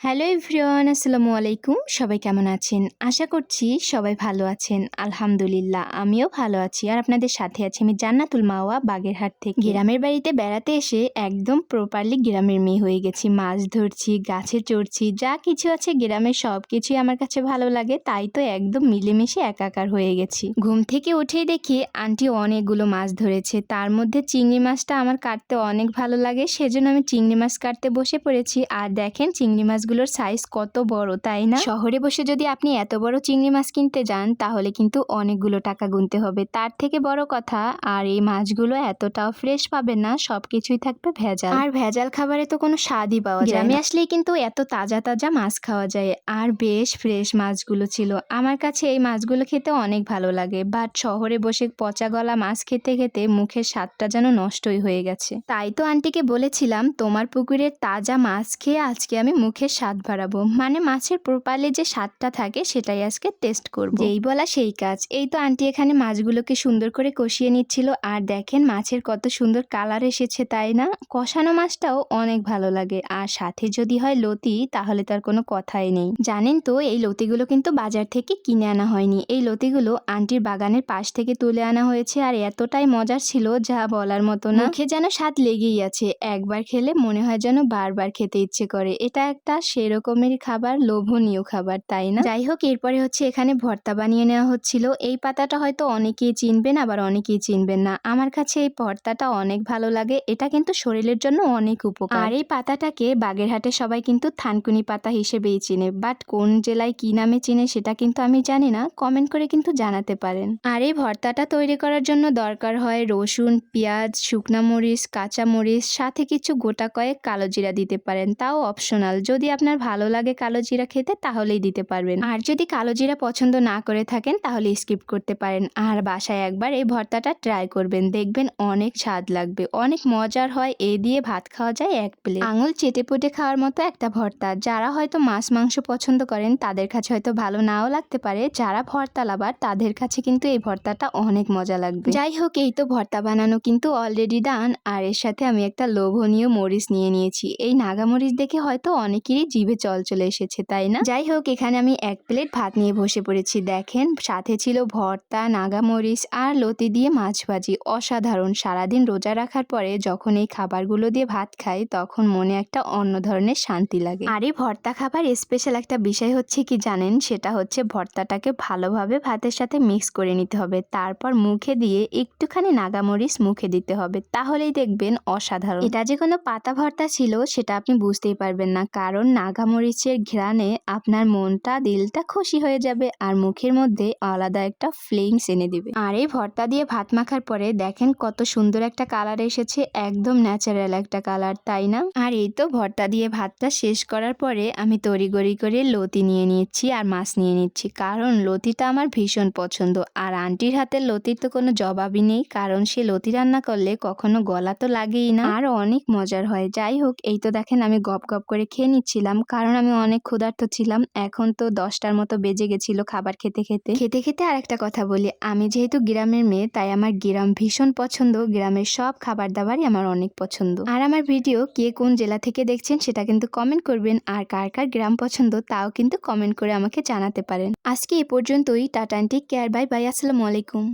Hello everyone, আসসালামু আলাইকুম। সবাই কেমন আছেন? আশা করছি সবাই ভালো আছেন। আলহামদুলিল্লাহ, আমিও ভালো আছি। আর আপনাদের সাথে আছি আমি জান্নাতুল মাওয়া, বাগেরহাট থেকে। গ্রামের বাড়িতে বেড়াতে এসে একদম প্রপারলি গ্রামের মেয়ে হয়ে গেছি। মাছ ধরছি, গাছে চড়ছি, যা কিছু আছে গ্রামের সব কিছুই আমার কাছে ভালো লাগে। তাই তো একদম মিলেমিশে একাকার হয়ে গেছি। ঘুম থেকে উঠেই দেখি আন্টি অনেকগুলো মাছ ধরেছে। তার মধ্যে চিংড়ি মাছটা আমার কাটতে অনেক ভালো লাগে। সেজন্য আমি চিংড়ি মাছ কাটতে বসে পড়েছি। আর দেখেন চিংড়ি মাছগুলোর সাইজ কত বড় তাই না? শহরে বসে যদি আপনি এত বড় চিংড়ি মাছ কিনতে যান তাহলে কিন্তু অনেকগুলো টাকা গুনতে হবে। তার থেকে বড় কথা আর এই মাছগুলো এতটাও ফ্রেশ পাবেন না সবকিছুই থাকবে ভেজাল। আর ভেজাল খাবারে তো কোনো স্বাদই পাওয়া যায় গ্রামে আসলেই কিন্তু এত তাজা তাজা মাছ খাওয়া যায়। আর বেশ ফ্রেশ মাছগুলো ছিল। আমার কাছে এই মাছগুলো খেতে অনেক ভালো লাগে বাট শহরে বসে পচা গলা মাছ খেতে খেতে মুখের স্বাদটা যেন নষ্টই হয়ে গেছে। তাই তো আন্টিকে বলেছিলাম তোমার পুকুরের তাজা মাছ খেয়ে আজকে আমি মুখের স্বাদ বাড়াবো। মানে মাছের প্রোপালে যে স্বাদটা থাকে সেটাই আজকে টেস্ট করব। যেই বলা সেই কাজ। এই তো আন্টি এখানে মাছগুলোকে সুন্দর করে কষিয়ে নিচ্ছিল। আর দেখেন মাছের কত সুন্দর কালার এসেছে, তাই না? কষানো মাছটাও অনেক ভালো লাগে। আর সাথে যদি হয় লতি, তাহলে তার কোনো কথাই নেই। জানেন তো, এই লতিগুলো কিন্তু বাজার থেকে কিনে আনা হয়নি। এই লতিগুলো আন্টির বাগানের পাশ থেকে তুলে আনা হয়েছে। আর এতটাই মজার ছিল, যা বলার মতো না। মুখে যেন স্বাদ লেগেই আছে। একবার খেলে মনে হয় যেন বারবার খেতে ইচ্ছে করে। এটা একটা সেরকমেরই খাবার লোভনীয় খাবার, তাই না? যাই হোক এরপরে হচ্ছে এখানে ভর্তা বানিয়ে নেওয়া হচ্ছিল। এই পাতাটা হয়তো অনেকেই চিনবেন, আবার অনেকেই চিনবেন না। আমার কাছে এই ভর্তাটা অনেক ভালো লাগে। এটা কিন্তু শরীরের জন্য অনেক উপকার। আর এই পাতাটাকে বাগেরহাটে সবাই কিন্তু থানকুনি পাতা হিসেবেই চিনে। বাট কোন জেলায় কি নামে চিনে সেটা কিন্তু আমি জানি না। কমেন্ট করে কিন্তু জানাতে পারেন। আর এই ভর্তাটা তৈরি করার জন্য দরকার হয় রসুন, পেঁয়াজ, শুকনা মরিচ, কাঁচা মরিচ, সাথে কিছু গোটা কয়েক কালো জিরা দিতে পারেন। তাও অপশনাল। যদি আপনার ভালো লাগে কালো জিরা খেতে, তাহলেই দিতে পারবেন। আর যদি কালো জিরা পছন্দ না করে থাকেন, তাহলে স্কিপ করতে পারেন। আর বাসায় একবার এই ভর্তাটা ট্রাই করবেন। দেখবেন অনেক স্বাদ লাগবে। অনেক মজার হয়, এ দিয়ে ভাত খাওয়া যায় এক প্লেট আঙুল চেটে পুটে খাওয়ার মতো একটা ভর্তা। যারা হয়তো মাছ মাংস পছন্দ করেন, তাদের কাছে হয়তো ভালো নাও লাগতে পারে। যারা ভর্তা লাবার তাদের কাছে কিন্তু এই ভর্তাটা অনেক মজা লাগবে। যাই হোক, এই তো ভর্তা বানানো কিন্তু অলরেডি ডান আর এর সাথে আমি একটা লোভনীয় মরিচ নিয়ে নিয়েছি। এই নাগা মরিচ দেখে হয়তো অনেকেরই জিভে জল চলে এসেছে, তাই না? যাই হোক, এখানে আমি এক প্লেট ভাত নিয়ে বসে পড়েছি, দেখেন। সাথে ছিল ভর্তা, নাগামরিচ আর লতি দিয়ে মাছ ভাজি। অসাধারণ, সারাদিন রোজা রাখার পরে যখন এই খাবারগুলো দিয়ে ভাত খাই, তখন মনে একটা অন্য ধরনের শান্তি লাগে। আর এই ভর্তা খাবার স্পেশাল একটা বিষয় হচ্ছে কি জানেন? সেটা হচ্ছে ভর্তাটাকে ভালোভাবে ভাতের সাথে মিক্স করে নিতে হবে। তারপর মুখে দিয়ে একটুখানি নাগামরিচ মুখে দিতে হবে। তাহলেই দেখবেন অসাধারণ। এটা যে কোনো পাতা ভর্তা ছিল, সেটা আপনি বুঝতেই পারবেন না। কারণ নাগামরিচের ঘ্রাণে আপনার মনটা, দিলটা খুশি হয়ে যাবে আর মুখের মধ্যে আলাদা একটা ফ্লেমস এনে দিবে। আর এই ভর্তা দিয়ে ভাত মাখার পরে দেখেন কত সুন্দর একটা কালার এসেছে, একদম ন্যাচারাল একটা কালার, তাই না? আর এই তো ভর্তা দিয়ে ভাতটা শেষ করার পরে আমি তড়িগড়ি করে লতি নিয়ে নিচ্ছি আর মাছ নিয়ে নিচ্ছি, কারণ লতিটা আমার ভীষণ পছন্দ। আর আন্টির হাতের লতির তো কোনো জবাবই নেই, কারণ সে লতি রান্না করলে কখনো গলা তো লাগেই না। আর অনেক মজার হয়, যাই হোক, এই তো দেখেন আমি গপ গপ করে খেয়ে নিচ্ছিলাম। কারণ আমি অনেক ক্ষুধার্ত ছিলাম। এখন তো দশটার মতো বেজে গেছিল খাবার খেতে খেতে। খেতে খেতে আর একটা কথা বলি, আমি যেহেতু গ্রামের মেয়ে, তাই আমার গ্রাম ভীষণ পছন্দ। গ্রামের সব খাবার দাবারই আমার অনেক পছন্দ। আর আমার ভিডিও কে কোন জেলা থেকে দেখছেন সেটা কিন্তু কমেন্ট করবেন, আর কার কার গ্রাম পছন্দ তাও কিন্তু কমেন্ট করে আমাকে জানাতে পারেন। আজকে এ পর্যন্তই, tata take care bye bye আসসালামু আলাইকুম।